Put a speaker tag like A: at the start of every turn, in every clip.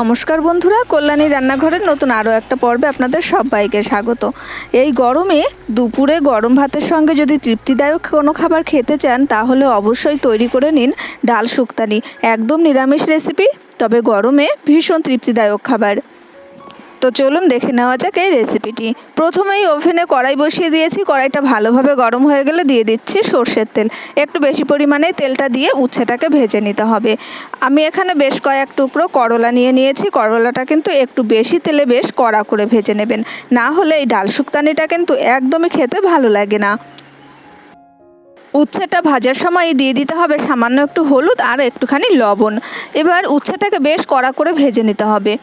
A: নমস্কার বন্ধুরা কল্যাণী রান্নাঘরের নতুন আরও একটা পর্বে আপনাদের সবাইকে স্বাগত। এই গরমে দুপুরে গরম ভাতের সঙ্গে যদি তৃপ্তিদায়ক কোনো খাবার খেতে চান, তাহলে অবশ্যই তৈরি করে নিন ডাল শুক্তানি। একদম নিরামিষ রেসিপি তবে গরমে ভীষণ তৃপ্তিদায়ক খাবার। তো চলুন দেখে নেওয়া যাক এই রেসিপিটি প্রথমেই ওভেনে কড়াই বসিয়ে দিয়েছি, কড়াইটা ভালোভাবে গরম হয়ে গেলে দিয়ে দিচ্ছি সর্ষের তেল। একটু বেশি পরিমাণে তেলটা দিয়ে উচ্ছেটাকে ভেজে নিতে হবে। আমি এখানে বেশ কয়েক টুকরো করলা নিয়ে নিয়েছি, করলাটা কিন্তু একটু বেশি তেলে বেশ কড়া করে ভেজে নেবেন। না হলে এই ডাল শুক্তানিটা কিন্তু একদমই খেতে ভালো লাগে না। উচ্ছেটা ভাজার সময় দিয়ে দিতে হবে সামান্য একটু হলুদ আর একটুখানি লবণ। এবার উচ্ছেটাকে বেশ কড়া করে ভেজে নিতে হবে।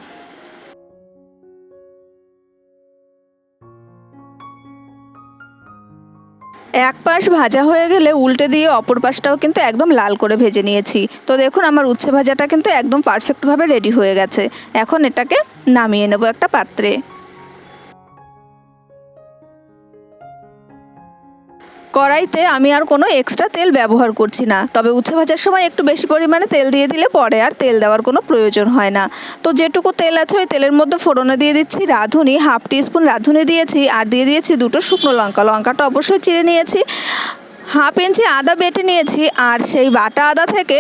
A: এক পাশ ভাজা হয়ে গেলে উল্টে দিয়ে অপর পাশটাও কিন্তু একদম লাল করে ভেজে নিয়েছি। তো দেখুন আমার উচ্ছে ভাজাটা কিন্তু একদম পারফেক্টভাবে রেডি হয়ে গেছে। এখন এটাকে নামিয়ে নেব একটা পাত্রে। কড়াইতে আমি আর কোনো এক্সট্রা তেল ব্যবহার করছি না। তবে উচ্ছে ভাজার সময় একটু বেশি পরিমাণে তেল দিয়ে দিলে পরে আর তেল দেওয়ার কোনো প্রয়োজন হয় না। তো যেটুকু তেল আছে ওই তেলের মধ্যে ফোড়নে দিয়ে দিচ্ছি, রাঁধুনি হাফ টিস্পুন রাঁধুনি দিয়েছি আর দিয়ে দিয়েছি দুটো শুকনো লঙ্কা। লঙ্কাটা অবশ্যই চিড়ে নিয়েছি, হাফ ইঞ্চি আদা বেটে নিয়েছি আর সেই বাটা আদা থেকে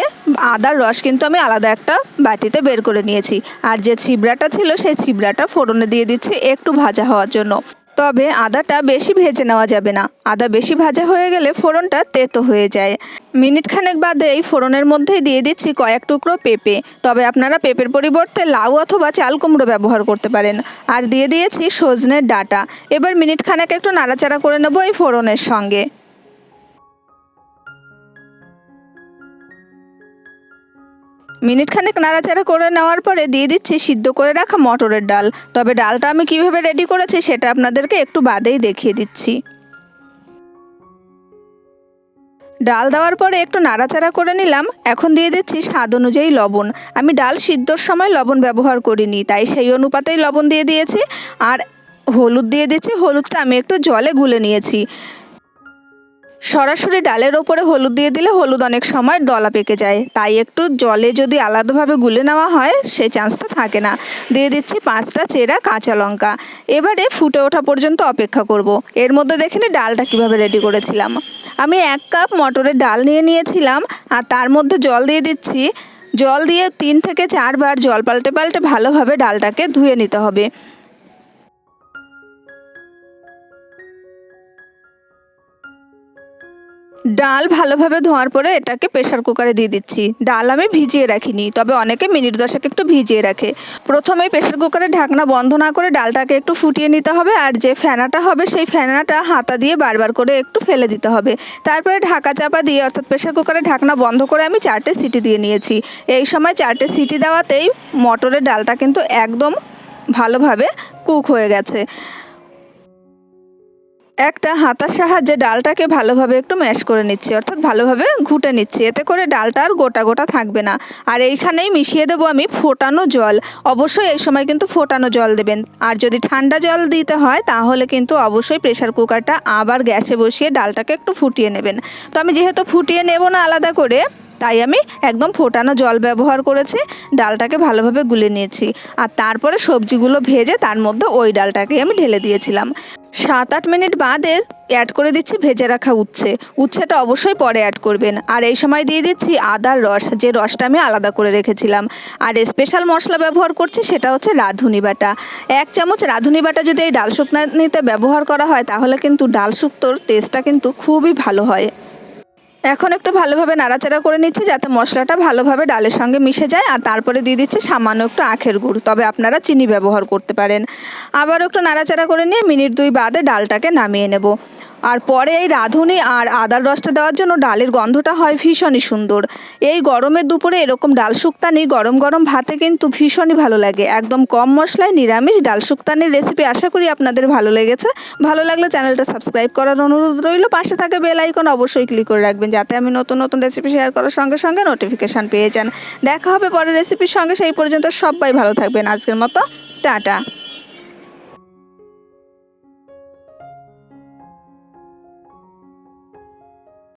A: আদার রস কিন্তু আমি আলাদা একটা বাটিতে বের করে নিয়েছি। আর যে ছিবড়াটা ছিল সেই ছিবড়াটা ফোড়নে দিয়ে দিচ্ছি একটু ভাজা হওয়ার জন্য। তবে আদাটা বেশি ভেজে নেওয়া যাবে না। আদা বেশি ভাজা হয়ে গেলে ফোড়নটা তেতো হয়ে যায়। মিনিট খানেক বাদে এই ফোড়নের মধ্যেই দিয়ে দিচ্ছি কয়েক টুকরো পেঁপে। তবে আপনারা পেঁপের পরিবর্তে লাউ অথবা চাল কুমড়ো ব্যবহার করতে পারেন। আর দিয়ে দিয়েছি সজনের ডাটা। এবার মিনিট খানেক একটু নাড়াচাড়া করে নেব এই ফোড়নের সঙ্গে। মিনিট খানেক নাড়াচাড়া করে নেওয়ার পরে দিয়ে দিচ্ছি সিদ্ধ করে রাখা মটরের ডাল। তবে ডালটা আমি কীভাবে রেডি করেছি সেটা আপনাদেরকে একটু বাদেই দেখিয়ে দিচ্ছি। ডাল দেওয়ার পরে একটু নাড়াচাড়া করে নিলাম। এখন দিয়ে দিচ্ছি স্বাদ অনুযায়ী লবণ। আমি ডাল সিদ্ধর সময় লবণ ব্যবহার করিনি, তাই সেই অনুপাতেই লবণ দিয়ে দিয়েছি। আর হলুদ দিয়ে দিচ্ছি, হলুদটা আমি একটু জলে গুলে নিয়েছি। সরাসরি ডালের ওপরে হলুদ দিয়ে দিলে হলুদ অনেক সময় দলা পেকে যায়। তাই একটু জলে যদি আলাদাভাবে গুলে নেওয়া হয়, সে চান্সটা থাকে না। দিয়ে দিচ্ছি পাঁচটা চেরা কাঁচা লঙ্কা। এবারে ফুটে ওঠা পর্যন্ত অপেক্ষা করব। এর মধ্যে দেখিনি ডালটা কীভাবে রেডি করেছিলাম। আমি এক কাপ মটরের ডাল নিয়ে নিয়েছিলাম, আর তার মধ্যে জল দিয়ে দিচ্ছি। জল দিয়ে তিন থেকে চারবার জল পাল্টে পাল্টে ভালোভাবে ডালটাকে ধুয়ে নিতে হবে। ডাল ভালোভাবে ধোয়ার পরে এটাকে প্রেশার কুকারে দিয়ে দিচ্ছি। ডাল আমি ভিজিয়ে রাখিনি, তবে অনেকে মিনিট দশেক একটু ভিজিয়ে রাখে। প্রথমেই প্রেশার কুকারে ঢাকনা বন্ধ না করে ডালটাকে একটু ফুটিয়ে নিতে হবে, আর যে ফেনাটা হবে সেই ফেনাটা হাতা দিয়ে বারবার করে একটু ফেলে দিতে হবে। তারপরে ঢাকা চাপা দিয়ে, অর্থাৎ প্রেশার কুকারে ঢাকনা বন্ধ করে আমি চারটে সিটি দিয়ে নিয়েছি। এই সময় চারটে সিটি দেওয়াতেই মটরের ডালটা কিন্তু একদম ভালোভাবে কুক হয়ে গেছে। একটা হাতার সাহায্যে ডালটাকে ভালোভাবে একটু ম্যাশ করে নিচ্ছি, অর্থাৎ ভালোভাবে ঘুটে নিচ্ছি। এতে করে ডালটা আর গোটা গোটা থাকবে না। আর এইখানেই মিশিয়ে দেবো আমি ফোটানো জল। অবশ্যই এই সময় কিন্তু ফোটানো জল দেবেন। আর যদি ঠান্ডা জল দিতে হয়, তাহলে কিন্তু অবশ্যই প্রেশার কুকারটা আবার গ্যাসে বসিয়ে ডালটাকে একটু ফুটিয়ে নেবেন। তো আমি যেহেতু ফুটিয়ে নেব না আলাদা করে, তাই আমি একদম ফোটানো জল ব্যবহার করেছি, ডালটাকে ভালোভাবে গুলে নিয়েছি। আর তারপরে সবজিগুলো ভেজে তার মধ্যে ওই ডালটাকে আমি ঢেলে দিয়েছিলাম। সাত আট মিনিট বাদে অ্যাড করে দিচ্ছি ভেজে রাখা উচ্ছে। উচ্ছেটা অবশ্যই পরে অ্যাড করবেন। আর এই সময় দিয়ে দিচ্ছি আদার রস। যে রসটা আমি আলাদা করে রেখেছিলাম। আর স্পেশাল মশলা ব্যবহার করছি সেটা হচ্ছে রাঁধুনি বাটা। এক চামচ রাঁধুনি বাটা যদি এই ডাল শুকনানিতে ব্যবহার করা হয়, তাহলে কিন্তু ডাল শুক্তোর টেস্টটা কিন্তু খুবই ভালো হয়। এখন একটু ভালোভাবে নাড়াচাড়া করে নিচ্ছি যাতে মশলাটা ভালোভাবে ডালের সঙ্গে মিশে যায়। আর তারপরে দিয়ে দিচ্ছি সামান্য একটু আখের গুড়। তবে আপনারা চিনি ব্যবহার করতে পারেন। আবার একটু নাড়াচাড়া করে নিয়ে মিনিট দুই বাদে ডালটাকে নামিয়ে নেব। আর পরে এই রাঁধুনি আর আদার রসটা দেওয়ার জন্য ডালের গন্ধটা হয় ভীষণই সুন্দর। এই গরমের দুপুরে এরকম ডাল শুক্তানি গরম গরম ভাতে কিন্তু ভীষণই ভালো লাগে। একদম কম মশলায় নিরামিষ ডাল শুক্তানির রেসিপি আশা করি আপনাদের ভালো লেগেছে। ভালো লাগলে চ্যানেলটা সাবস্ক্রাইব করার অনুরোধ রইল। পাশে থাকে বেল আইকন অবশ্যই ক্লিক করে রাখবেন যাতে আমি নতুন নতুন রেসিপি শেয়ার করার সঙ্গে সঙ্গে নোটিফিকেশান পেয়ে যান। দেখা হবে পরের রেসিপির সঙ্গে। সেই পর্যন্ত সবাই ভালো থাকবেন। আজকের মতো টাটা।